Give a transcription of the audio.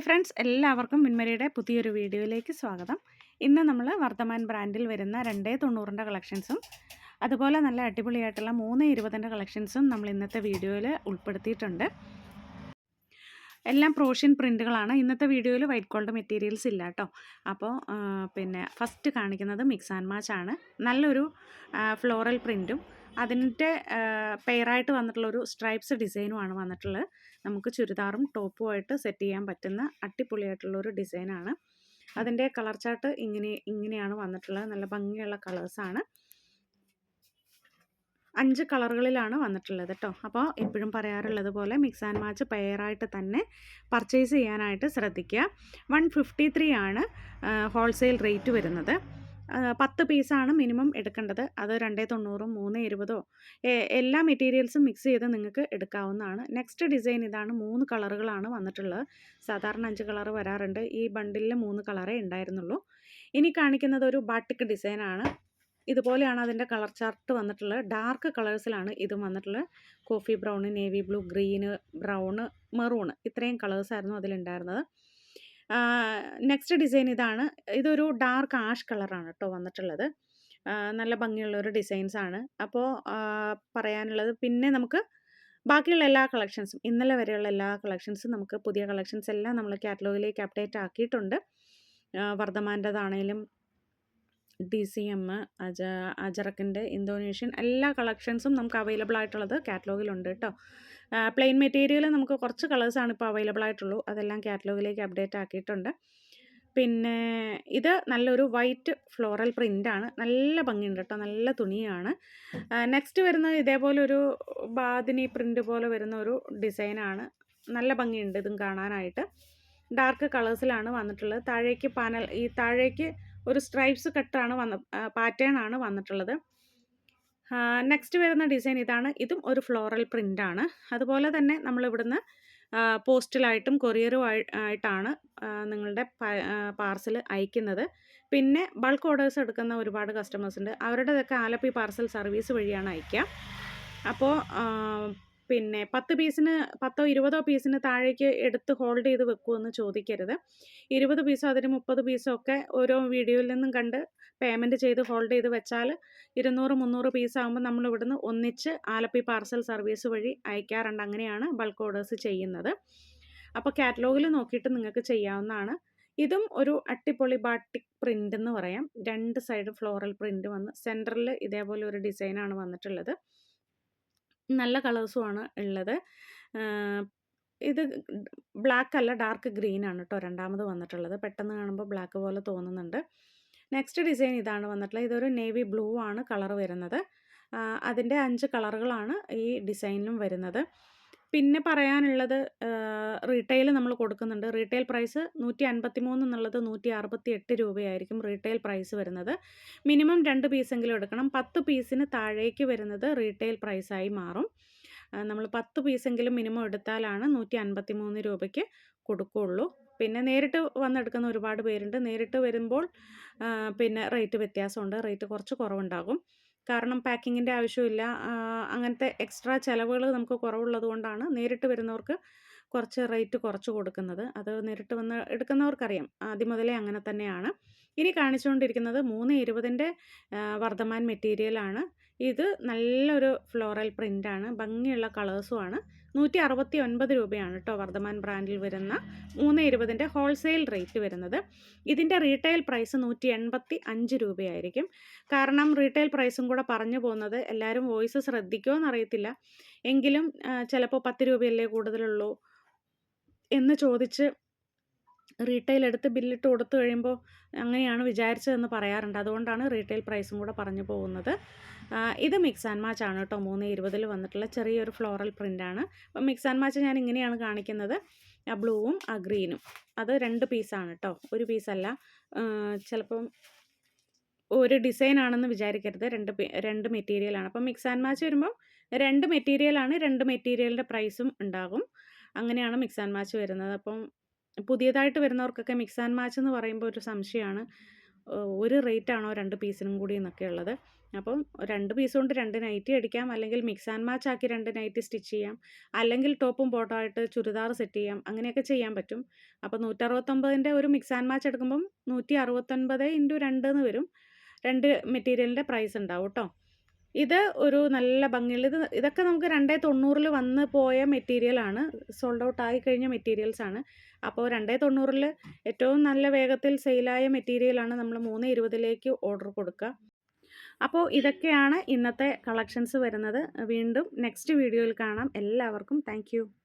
Hi friends എല്ലാവർക്കും മിൻമരിയുടെ പുതിയൊരു വീഡിയോയിലേക്ക് സ്വാഗതം. ഇന്ന് നമ്മൾ വർത്തമാൻ ബ്രാൻഡിൽ വരുന്ന രണ്ടേ തൊണ്ണൂറിന്റെ കളക്ഷൻസും അതുപോലെ നല്ല അടിപൊളിയായിട്ടുള്ള മൂന്ന് ഇരുപതിന്റെ കളക്ഷൻസും നമ്മൾ ഇന്നത്തെ വീഡിയോയിൽ ഉൾപ്പെടുത്തിയിട്ടുണ്ട്. എല്ലാം പ്രോഷ്യൻ പ്രിന്റുകളാണ് ഇന്നത്തെ വീഡിയോയിൽ വൈറ്റ് ഗോൾഡ് മെറ്റീരിയൽസ് ഇല്ല കേട്ടോ. അപ്പോൾ പിന്നെ ഫസ്റ്റ് കാണിക്കുന്നത് മിക്സ് ആൻഡ് മാച്ച് ആണ്. നല്ലൊരു ഫ്ലോറൽ പ്രിന്റും അതിന്റെ പെയറായിട്ട് വന്നിട്ടുള്ള ഒരു സ്ട്രൈപ്സ് ഡിസൈനുമാണ് വന്നിട്ടുള്ളത്. നമുക്ക് ചുരിദാറും ടോപ്പുമായിട്ട് സെറ്റ് ചെയ്യാൻ പറ്റുന്ന അടിപൊളിയായിട്ടുള്ളൊരു ഡിസൈനാണ് അതിന്റെ കളർ ചാർട്ട് ഇങ്ങനെ ഇങ്ങനെയാണ് വന്നിട്ടുള്ളത്. നല്ല ഭംഗിയുള്ള കളേഴ്സാണ് അഞ്ച് കളറുകളിലാണ് വന്നിട്ടുള്ളത് കേട്ടോ അപ്പോൾ എപ്പോഴും പറയാറുള്ളത് പോലെ മിക്സ് ആൻഡ് മാച്ച് പെയറായിട്ട് തന്നെ പർച്ചേസ് ചെയ്യാനായിട്ട് ശ്രദ്ധിക്കുക. വൺ ഫിഫ്റ്റി ത്രീ ആണ് ഹോൾസെയിൽ റേറ്റ് വരുന്നത്. പത്ത് പീസാണ് മിനിമം എടുക്കേണ്ടത്. അത് രണ്ടേ തൊണ്ണൂറും മൂന്ന് ഇരുപതോ എല്ലാ മെറ്റീരിയൽസും മിക്സ് ചെയ്ത് നിങ്ങൾക്ക് എടുക്കാവുന്നതാണ്. നെക്സ്റ്റ് ഡിസൈൻ ഇതാണ് മൂന്ന് കളറുകളാണ് വന്നിട്ടുള്ളത്. സാധാരണ അഞ്ച് കളർ വരാറുണ്ട്. ഈ ബണ്ടിലിൽ മൂന്ന് കളറേ ഉണ്ടായിരുന്നുള്ളൂ. ഇനി കാണിക്കുന്നത് ഒരു ബാട്ടിക് ഡിസൈനാണ്. ഇതുപോലെയാണ് അതിന്റെ കളർ ചാർട്ട് വന്നിട്ടുള്ളത്. ഡാർക്ക് കളേഴ്സിലാണ് ഇതും വന്നിട്ടുള്ളത്. Coffee brown navy blue green brown maroon ഇത്രയും കളേഴ്സായിരുന്നു അതിലുണ്ടായിരുന്നത്. നെക്സ്റ്റ് ഡിസൈൻ ഇതാണ്. ഇതൊരു ഡാർക്ക് ആഷ് കളറാണ് കേട്ടോ വന്നിട്ടുള്ളത്. നല്ല ഭംഗിയുള്ള ഒരു ഡിസൈൻസ് ആണ്. അപ്പോൾ പറയാനുള്ളത് പിന്നെ നമുക്ക് ബാക്കിയുള്ള എല്ലാ കളക്ഷൻസും ഇന്നലെ വരെയുള്ള എല്ലാ കളക്ഷൻസും നമുക്ക് പുതിയ കളക്ഷൻസ് എല്ലാം നമ്മൾ കാറ്റലോഗിലേക്ക് അപ്ഡേറ്റ് ആക്കിയിട്ടുണ്ട്. വർദ്ധമാന്റെതാണേലും ഡി സി എം അജ അജറക്കിന്റെ ഇന്തോനേഷ്യൻ എല്ലാ കളക്ഷൻസും നമുക്ക് അവൈലബിൾ ആയിട്ടുള്ളത് കാറ്റലോഗിലുണ്ട് കേട്ടോ. പ്ലെയിൻ മെറ്റീരിയൽ നമുക്ക് കുറച്ച് കളേഴ്സാണ് ഇപ്പോൾ അവൈലബിൾ ആയിട്ടുള്ളൂ. അതെല്ലാം കാറ്റലോഗിലേക്ക് അപ്ഡേറ്റ് ആക്കിയിട്ടുണ്ട്. പിന്നെ ഇത് നല്ലൊരു വൈറ്റ് ഫ്ലോറൽ പ്രിന്റാണ് നല്ല ഭംഗിയുണ്ട് കേട്ടോ. നല്ല തുണിയാണ്. നെക്സ്റ്റ് വരുന്നത് ഇതേപോലെ ഒരു ബാദിനി പ്രിന്റ് പോലെ വരുന്ന ഒരു ഡിസൈനാണ്. നല്ല ഭംഗിയുണ്ട് ഇതും കാണാനായിട്ട്. ഡാർക്ക് കളേഴ്സിലാണ് വന്നിട്ടുള്ളത്. താഴേക്ക് പാനൽ ഈ താഴേക്ക് ഒരു സ്ട്രൈപ്സ് കട്ടാണ് വന്ന പാറ്റേൺ ആണ് വന്നിട്ടുള്ളത്. നെക്സ്റ്റ് വരുന്ന ഡിസൈൻ ഇതാണ്. ഇതും ഒരു ഫ്ലോറൽ ആണ്. അതുപോലെ തന്നെ നമ്മൾ ഇവിടുന്ന് പോസ്റ്റലായിട്ടും കൊറിയറും ആയിട്ടാണ് നിങ്ങളുടെ പാർസൽ അയക്കുന്നത്. പിന്നെ ബൾക്ക് ഓർഡേഴ്സ് എടുക്കുന്ന ഒരുപാട് കസ്റ്റമേഴ്സ് ഉണ്ട്. അവരുടെതൊക്കെ ആലപ്പി പാർസൽ സർവീസ് വഴിയാണ് അയക്കുക. അപ്പോൾ പിന്നെ പത്ത് പീസിന് പത്തോ ഇരുപതോ പീസിന് താഴേക്ക് എടുത്ത് ഹോൾഡ് ചെയ്ത് വെക്കുമെന്ന് ചോദിക്കരുത്. ഇരുപത് പീസോ അതിന് മുപ്പത് പീസോ ഒക്കെ ഓരോ വീഡിയോയിൽ നിന്നും കണ്ട് പേയ്മെന്റ് ചെയ്ത് ഹോൾഡ് ചെയ്ത് വെച്ചാൽ ഇരുന്നൂറ് മുന്നൂറ് പീസ് ആകുമ്പോൾ നമ്മൾ ഇവിടുന്ന് ഒന്നിച്ച് ആലപ്പി പാർസൽ സർവീസ് വഴി അയക്കാറുണ്ട്. അങ്ങനെയാണ് ബൾക്ക് ഓർഡേഴ്സ് ചെയ്യുന്നത്. അപ്പോൾ കാറ്റലോഗിൽ നോക്കിയിട്ട് നിങ്ങൾക്ക് ചെയ്യാവുന്നതാണ്. ഇതും ഒരു അട്ടിപ്പൊളി ബാട്ടിക് പ്രിന്റ് എന്ന് പറയാം. രണ്ട് സൈഡ് ഫ്ലോറൽ പ്രിന്റ് വന്ന് സെന്ററിൽ ഇതേപോലെ ഒരു ഡിസൈനാണ് വന്നിട്ടുള്ളത്. നല്ല കളേഴ്സുമാണ് ഉള്ളത്. ഇത് ബ്ലാക്ക് അല്ല ഡാർക്ക് ഗ്രീൻ ആണ് കേട്ടോ രണ്ടാമത് വന്നിട്ടുള്ളത്. പെട്ടെന്ന് കാണുമ്പോൾ ബ്ലാക്ക് പോലെ തോന്നുന്നുണ്ട്. നെക്സ്റ്റ് ഡിസൈൻ ഇതാണ് വന്നിട്ടുള്ളത്. ഇതൊരു നേവി ബ്ലൂ ആണ് കളർ വരുന്നത്. അതിന്റെ അഞ്ച് കളറുകളാണ് ഈ ഡിസൈനിലും വരുന്നത്. പിന്നെ പറയാനുള്ളത് റീറ്റെയിൽ നമ്മൾ കൊടുക്കുന്നുണ്ട്. റീറ്റെയിൽ പ്രൈസ് നൂറ്റി അൻപത്തി മൂന്ന് എന്നുള്ളത് നൂറ്റി അറുപത്തി എട്ട് രൂപയായിരിക്കും റീറ്റെയിൽ പ്രൈസ് വരുന്നത്. മിനിമം രണ്ട് പീസെങ്കിലും എടുക്കണം. പത്ത് പീസിന് താഴേക്ക് വരുന്നത് റീറ്റെയിൽ പ്രൈസായി മാറും. നമ്മൾ പത്ത് പീസെങ്കിലും മിനിമം എടുത്താലാണ് നൂറ്റി അൻപത്തി മൂന്ന് രൂപയ്ക്ക് കൊടുക്കുകയുള്ളൂ പിന്നെ നേരിട്ട് വന്നെടുക്കുന്ന ഒരുപാട് പേരുണ്ട്. നേരിട്ട് വരുമ്പോൾ പിന്നെ റേറ്റ് വ്യത്യാസമുണ്ട്. റേറ്റ് കുറച്ച് കുറവുണ്ടാകും. കാരണം പാക്കിങ്ങിന്റെ ആവശ്യമില്ല. അങ്ങനത്തെ എക്സ്ട്രാ ചിലവുകൾ നമുക്ക് കുറവുള്ളത് കൊണ്ടാണ് നേരിട്ട് വരുന്നവർക്ക് കുറച്ച് റേറ്റ് കുറച്ച് കൊടുക്കുന്നത്. അത് നേരിട്ട് വന്ന് എടുക്കുന്നവർക്കറിയാം. ആദ്യം മുതലേ അങ്ങനെ തന്നെയാണ്. ഇനി കാണിച്ചുകൊണ്ടിരിക്കുന്നത് മൂന്ന് ഇരുപതിന്റെ വർദ്ധമാൻ മെറ്റീരിയലാണ്. ഇത് നല്ലൊരു ഫ്ലോറൽ പ്രിന്റാണ് ഭംഗിയുള്ള കളേഴ്സുമാണ്. നൂറ്റി അറുപത്തി ഒൻപത് രൂപയാണ് കേട്ടോ വർദ്ധമാൻ ബ്രാൻഡിൽ വരുന്ന മൂന്ന് ഇരുപതിന്റെ ഹോൾസെയിൽ റേറ്റ് വരുന്നത്. ഇതിന്റെ റീറ്റെയിൽ പ്രൈസ് നൂറ്റി എൺപത്തി അഞ്ച് രൂപയായിരിക്കും. കാരണം റീറ്റെയിൽ പ്രൈസും കൂടെ പറഞ്ഞു പോകുന്നത് എല്ലാവരും വോയിസ് ശ്രദ്ധിക്കുമോ എന്നറിയത്തില്ല. എങ്കിലും ചിലപ്പോൾ പത്ത് രൂപയല്ലേ കൂടുതലുള്ളൂ എന്ന് ചോദിച്ച് റീറ്റെയിൽ എടുത്ത് ബില്ലിട്ട് കൊടുത്തു കഴിയുമ്പോൾ അങ്ങനെയാണ് വിചാരിച്ചതെന്ന് പറയാറുണ്ട്. അതുകൊണ്ടാണ് റീറ്റെയിൽ പ്രൈസും കൂടെ പറഞ്ഞു പോകുന്നത്. ഇത് മിക്സ് ആൻഡ് മാച്ച് ആണ് കേട്ടോ. മൂന്ന് ഇരുപതിൽ വന്നിട്ടുള്ള ചെറിയൊരു ഫ്ലോറൽ പ്രിന്റാണ്. അപ്പം മിക്സ് ആൻഡ് മാച്ച് ഞാൻ ഇങ്ങനെയാണ് കാണിക്കുന്നത്. ആ ബ്ലൂവും ആ ഗ്രീനും. അത് രണ്ട് പീസാണ് കേട്ടോ. ഒരു പീസല്ല. ചിലപ്പം ഒരു ഡിസൈൻ ആണെന്ന് വിചാരിക്കരുത്. രണ്ട് രണ്ട് മെറ്റീരിയലാണ് അപ്പം മിക്സ് ആൻഡ് മാച്ച് വരുമ്പോൾ രണ്ട് മെറ്റീരിയലാണ് രണ്ട് മെറ്റീരിയലിന്റെ പ്രൈസും ഉണ്ടാകും. അങ്ങനെയാണ് മിക്സ് ആൻഡ് മാച്ച് വരുന്നത്. അപ്പം പുതിയതായിട്ട് വരുന്നവർക്കൊക്കെ മിക്സ് ആൻഡ് മാച്ച് എന്ന് പറയുമ്പോൾ ഒരു സംശയമാണ് ഒരു റേറ്റ് ആണോ രണ്ട് പീസിനും കൂടി എന്നൊക്കെ ഉള്ളത്. അപ്പം രണ്ട് പീസ് കൊണ്ട് രണ്ട് നൈറ്റി അടിക്കാം. അല്ലെങ്കിൽ മിക്സ് ആൻഡ് മാച്ച് ആക്കി രണ്ട് നൈറ്റി സ്റ്റിച്ച് ചെയ്യാം. അല്ലെങ്കിൽ ടോപ്പും ബോട്ടോ ആയിട്ട് ചുരിദാർ സെറ്റ് ചെയ്യാം. അങ്ങനെയൊക്കെ ചെയ്യാൻ പറ്റും. അപ്പോൾ നൂറ്ററുപത്തൊമ്പതിന്റെ ഒരു മിക്സ് ആൻഡ് മാച്ച് എടുക്കുമ്പം നൂറ്റി അറുപത്തൊൻപത് ഇന്റു രണ്ട് എന്ന് വരും. രണ്ട് മെറ്റീരിയലിന്റെ പ്രൈസ് ഉണ്ടാവും കേട്ടോ ഇത് ഒരു നല്ല ഭംഗിയുള്ള ഇത് ഇതൊക്കെ നമുക്ക് രണ്ടേ തൊണ്ണൂറിൽ വന്ന് പോയ മെറ്റീരിയലാണ് സോൾഡ് ഔട്ട് ആയി കഴിഞ്ഞ മെറ്റീരിയൽസ് ആണ്. അപ്പോൾ രണ്ടേ തൊണ്ണൂറിൽ ഏറ്റവും നല്ല വേഗത്തിൽ സെയിലായ മെറ്റീരിയലാണ് നമ്മൾ മൂന്ന് ഇരുപതിലേക്ക് ഓർഡർ കൊടുക്കുക അപ്പോൾ ഇതൊക്കെയാണ് ഇന്നത്തെ കളക്ഷൻസ് വരുന്നത്. വീണ്ടും നെക്സ്റ്റ് വീഡിയോയിൽ കാണാം. എല്ലാവർക്കും താങ്ക്